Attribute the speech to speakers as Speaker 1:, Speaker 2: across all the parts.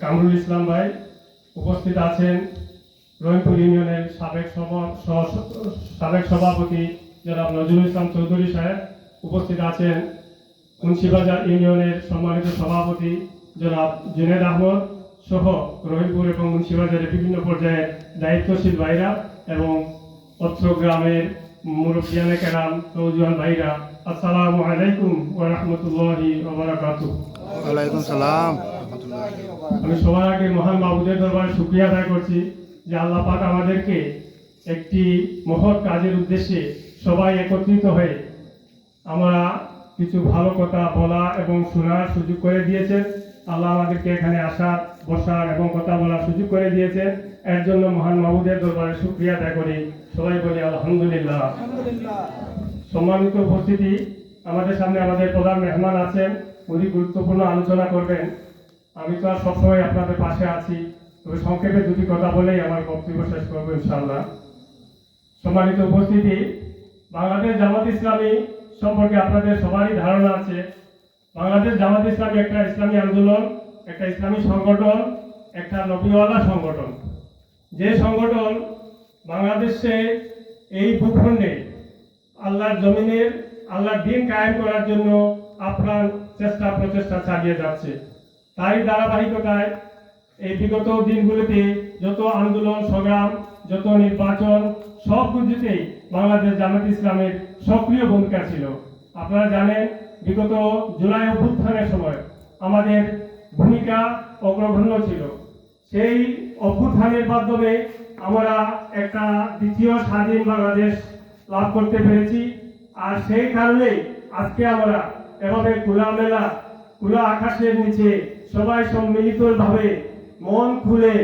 Speaker 1: কামরুল ইসলাম ভাই উপস্থিত আছেন রহিমপুর ইউনিয়নের সাবেক সাবেক সভাপতি জনাব নজরুল ইসলাম চৌধুরী সাহেব উপস্থিত আছেন মুন্সিবাজার ইউনিয়নের সম্মানিত সভাপতি জনাব জুনেদ আহমদ সহ রহিমপুর এবং মুন্সিবাজারের বিভিন্ন পর্যায়ে দায়িত্বশীল ভাইরা এবং অত্র গ্রামের মুরব্বিয়ানে কেরাম নৌজওয়ান ভাইরা। আসসালামু আলাইকুম ওয়া রাহমাতুল্লাহি ওয়া
Speaker 2: সালাম।
Speaker 1: আমি সবার আগে মহান বাবুদের দরবারে শুক্রিয়া আদায় করছি যে আল্লাহ পাক আমাদেরকে একটি মহৎ কাজের উদ্দেশ্যে সবাই একত্রিত হয়ে আমরা কিছু ভালো কথা বলা এবং শোনার সুযোগ করে দিয়েছেন। আল্লাহ আমাদেরকে এখানে আসার বসার এবং কথা বলার সুযোগ করে দিয়েছেন। এর জন্য মহান মাহবুদের দরবারে শুক্রিয়া আদায় করি। সবাই বলি আলহামদুলিল্লাহ। সম্মানিত উপস্থিতি আমাদের সামনে আমাদের প্রধান মেহমান আছেন। উনি গুরুত্বপূর্ণ আলোচনা করবেন। আমি তো আর সবসময় আপনাদের পাশে আছি, তবে সংক্ষেপে দুটি কথা বলেই আমার বক্তব্য শেষ করব ইনশাল্লাহ সম্মানিত উপস্থিতি, বাংলাদেশ জামাত ইসলামী সম্পর্কে আপনাদের সবারই ধারণা আছে। বাংলাদেশ জামাত ইসলামী একটা ইসলামী আন্দোলন, একটা ইসলামী সংগঠন, একটা নবীওয়ালা সংগঠন। যে সংগঠন বাংলাদেশে এই ভূখণ্ডে আল্লাহর জমিনের, আল্লাহর দিন কায়েম করার জন্য আপ্রাণ চেষ্টা প্রচেষ্টা চালিয়ে যাচ্ছে। তাই ধারাবাহিকতায় এই বিগত দিনগুলিতে যত আন্দোলন, সংগ্রাম, যত নির্বাচন, সব কিছুতেই বাংলাদেশ জামাত ইসলামের সক্রিয় ভূমিকা ছিল। আপনারা জানেন, বিগত জুলাই অভ্যুত্থানের সময় আমাদের ভূমিকা অগ্রগণ্য ছিল। সেই অভ্যুত্থানের মাধ্যমে আমরা একটা দ্বিতীয় স্বাধীন বাংলাদেশ লাভ করতে পেরেছি। আর সেই কারণেই আজকে আমরা এভাবে খোলামেলা, খোলা আকাশের নিচে সবাই সম্মিলিতভাবে মন খুলে,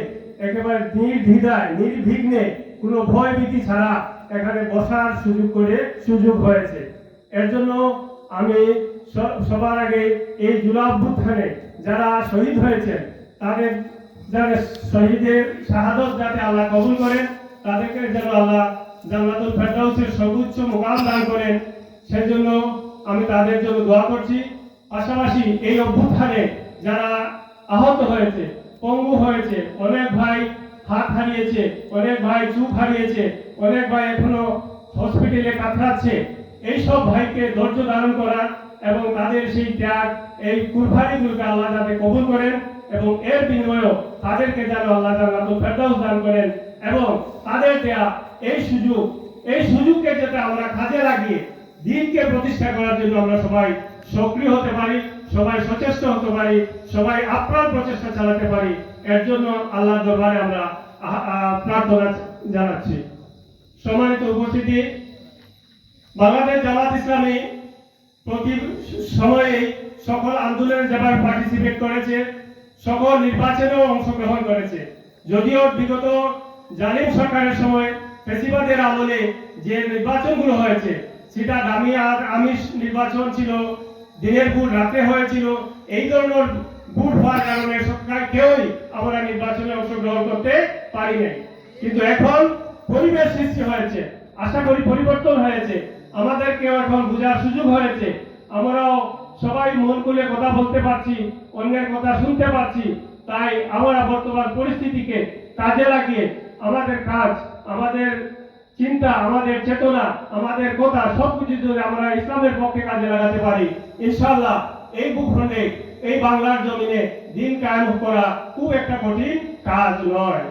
Speaker 1: একেবারে নির্দ্বিধায়, নির্বিঘ্নে, কোনো ভয় ভীতি ছাড়া এখানে বসার সুযোগ করে, সুযোগ হয়েছে। এর জন্য আমি সবার আগে এই জুলা অভ্যুত্থানে যারা শহীদ হয়েছেন, তাদের যারা শহীদের শাহাদত যাতে আল্লাহ কবুল করেন, তাদেরকে যেন আল্লাহ জান্নাতুল ফেরদাউসের সর্বোচ্চ মোকাম দান করেন, সেজন্য আমি তাদের জন্য দোয়া করছি। পাশাপাশি এই অভ্যুত্থানে যারা আহত হয়েছে, পঙ্গু হয়েছে, অনেক ভাই হাত হারিয়েছে, অনেক ভাই চুপ হারিয়েছে, অনেক ভাই এখনও হসপিটালে কাতরাচ্ছে এই সব ভাইকে ধৈর্য ধারণ করা এবং তাদের সেই ত্যাগ, এই কুরবানিগুলোকে আল্লাহ যাতে কবুল করেন এবং এর বিনিময়েও তাদেরকে যেন আল্লাহ জান্নাতুল ফেরদাউস দান করেন এবং তাদের দেয়া এই সুযোগ, এই সুযোগকে যাতে আমরা কাজে লাগিয়ে দিনকে প্রতিষ্ঠা করার জন্য আমরা সবাই সক্রিয় হতে পারি। সবাই সচেষ্ট হতে পারি, সবাই আপ্রাণ প্রচেষ্টা চালাতে পারি, এর জন্য আল্লাহর দরবারে আমরা প্রার্থনা জানাচ্ছি। সম্মানিত উপস্থিতি, বাংলাদেশ জামাত ইসলামী প্রতি সময়ে সকল আন্দোলনে যেভাবে পার্টিসিপেট করেছে, সকল নির্বাচনেও অংশগ্রহণ করেছে। যদিও বিগত জালিম সরকারের সময় ফেসিবাদের আমলে যে নির্বাচনগুলো হয়েছে, সেটা দামি আর আমিষ নির্বাচন ছিল দিনের ভোট রাতে হয়েছিল, এই ধরনের ভোট হওয়ার কারণে সরকার কেউই আমরা নির্বাচনে অংশগ্রহণ করতে পারি নাই। কিন্তু এখন পরিবেশ সৃষ্টি হয়েছে, আশা করি পরিবর্তন হয়েছে আমাদেরকেও এখন বোঝার সুযোগ হয়েছে। আমরাও সবাই মন খুলে কথা বলতে পারছি, অন্যের কথা শুনতে পারছি, তাই আমরা বর্তমান পরিস্থিতিকে কাজে লাগিয়ে আমাদের কাজ, আমাদের চিন্তা আমাদের চেতনা, আমাদের কথা সবকিছু যদি আমরা ইসলামের পক্ষে কাজে লাগাতে পারি। ইনশাআল্লাহ এই ভূখণ্ডে, এই বাংলার জমিনে দিন কায়েম করা খুব একটা কঠিন কাজ নয়।